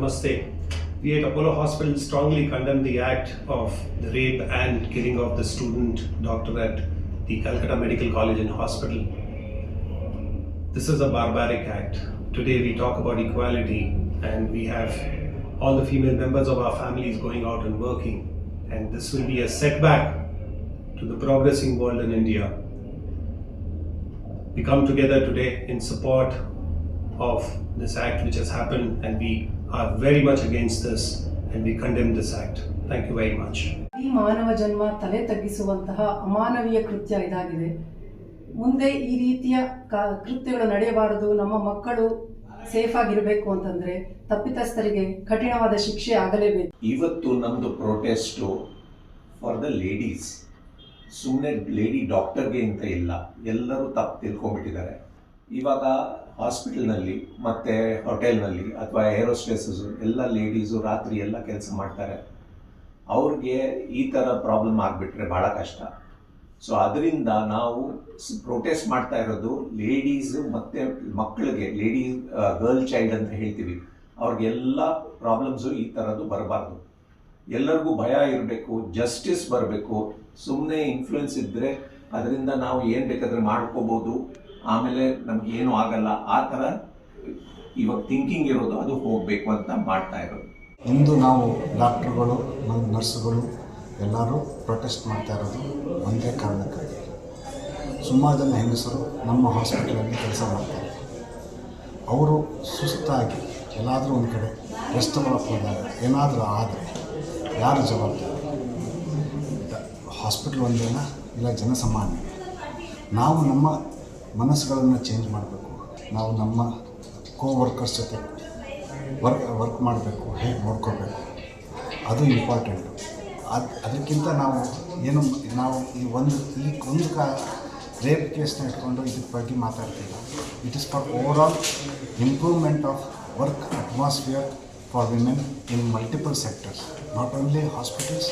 Namaste. We at Apollo Hospital strongly condemn the act of the rape and killing of the student doctor at the Calcutta Medical College and Hospital. This is a barbaric act. Today we talk about equality and we have all the female members of our families going out and working. And this will be a setback to the progressing world in India. We come together today in support of this act which has happened and we are very much against this and we condemn this act. Thank you very much. ಈ ಮಾನವ ಜನ್ಮ ತಲೆ ತಗ್ಗಿಸುವಂತಹ ಅಮಾನವೀಯ ಕೃತ್ಯ ಇದಾಗಿದೆ ಮುಂದೆ ಈ ರೀತಿಯ ಕ- ಕೃತ್ಯಗಳು ನಡೆಯಬಾರದು ನಮ್ಮ ಮಕ್ಕಳು ಸೇಫ್ ಆಗಿರಬೇಕು ಅಂತಂದ್ರೆ ತಪ್ಪಿತಸ್ಥರಿಗೆ ಕಠಿಣವಾದ ಶಿಕ್ಷೆ ಆಗಲೇಬೇಕು ಇವತ್ತು ನಮ್ದು ಪ್ರೊಟೆಸ್ಟು ಫಾರ್ ದ ಲೇಡೀಸ್ ಸುಮ್ಮನೆ ಲೇಡಿ ಡಾಕ್ಟರ್ಗೆ ಅಂತ ಇಲ್ಲ ಎಲ್ಲರೂ ತಪ್ಪು ತಿಳ್ಕೊಂಡ್ಬಿಟ್ಟಿದ್ದಾರೆ ಇವಾಗ ಹಾಸ್ಪಿಟಲ್ನಲ್ಲಿ ಮತ್ತು ಹೋಟೆಲ್ನಲ್ಲಿ ಅಥವಾ ಏರೋಸ್ಟೇಸಸ್ ಎಲ್ಲ ಲೇಡೀಸು ರಾತ್ರಿ ಎಲ್ಲ ಕೆಲಸ ಮಾಡ್ತಾರೆ. ಅವ್ರಿಗೆ ಈ ಥರ ಪ್ರಾಬ್ಲಮ್ ಆಗಿಬಿಟ್ರೆ ಭಾಳ ಕಷ್ಟ. ಸೊ ಅದರಿಂದ ನಾವು ಪ್ರೊಟೆಸ್ಟ್ ಮಾಡ್ತಾ ಇರೋದು ಲೇಡೀಸ್ ಮತ್ತು ಮಕ್ಕಳಿಗೆ ಲೇಡೀಸ್ ಗರ್ಲ್ ಚೈಲ್ಡ್ ಅಂತ ಹೇಳ್ತೀವಿ. ಅವ್ರಿಗೆಲ್ಲ ಪ್ರಾಬ್ಲಮ್ಸು ಈ ಥರದ್ದು ಬರಬಾರ್ದು. ಎಲ್ಲರಿಗೂ ಭಯ ಇರಬೇಕು, ಜಸ್ಟಿಸ್ ಬರಬೇಕು. ಸುಮ್ಮನೆ ಇನ್ಫ್ಲುಯೆನ್ಸ್ ಇದ್ದರೆ ಅದರಿಂದ ನಾವು ಏನು ಬೇಕಾದ್ರೆ ಮಾಡ್ಕೋಬೋದು. ಆಮೇಲೆ ನಮ್ಗೆ ಏನು ಆಗಲ್ಲ. ಆ ಥರ ಇವಾಗ ಥಿಂಕಿಂಗ್ ಇರೋದು ಅದು ಹೋಗಬೇಕು ಅಂತ ಮಾಡ್ತಾ ಇರೋದು. ಇಂದು ನಾವು ಡಾಕ್ಟ್ರುಗಳು, ನಮ್ಮ ನರ್ಸ್ಗಳು ಎಲ್ಲರೂ ಪ್ರೊಟೆಸ್ಟ್ ಮಾಡ್ತಾ ಇರೋದು ಒಂದೇ ಕಾರಣಕ್ಕಾಗಿ. ಸುಮಾರು ಜನ ಹೆಂಗಸರು ನಮ್ಮ ಹಾಸ್ಪಿಟಲಲ್ಲಿ ಕೆಲಸ ಮಾಡ್ತಾರೆ ಅವರು ಸುಸ್ತಾಗಿ ಎಲ್ಲಾದರೂ ಒಂದು ಕಡೆ ರೆಸ್ಟ್ ಹೋದಾಗ ಏನಾದರೂ ಆದರೆ ಯಾರು ಜವಾಬ್ದಾರಿ? ಹಾಸ್ಪಿಟ್ಲ್ ಒಂದೇನ ಇಲ್ಲ ಜನಸಾಮಾನ್ಯ? ನಾವು ನಮ್ಮ ಮನಸ್ಸುಗಳನ್ನು ಚೇಂಜ್ ಮಾಡಬೇಕು. ನಾವು ನಮ್ಮ ಕೋ ವರ್ಕರ್ಸ್ ಜೊತೆ ವರ್ಕ್ ವರ್ಕ್ ಮಾಡಬೇಕು, ಹೇಗೆ ನೋಡ್ಕೋಬೇಕು. ಅದು ಇಂಪಾರ್ಟೆಂಟು ಅದು, ಅದಕ್ಕಿಂತ ನಾವು ಏನು, ನಾವು ಈ ಒಂದು ಈ ಒಂದು ಕಾ ರೇಪ್ ಕೇಸ್ನ ಇಟ್ಕೊಂಡು ಇದ್ರ ಬಗ್ಗೆ ಮಾತಾಡ್ತೀವಿ. It is for overall improvement of work atmosphere for women in multiple sectors not only hospitals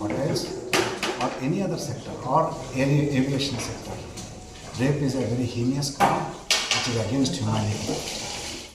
hotels or any other sector or aviation sector. Rape is a very heinous crime which is against humanity.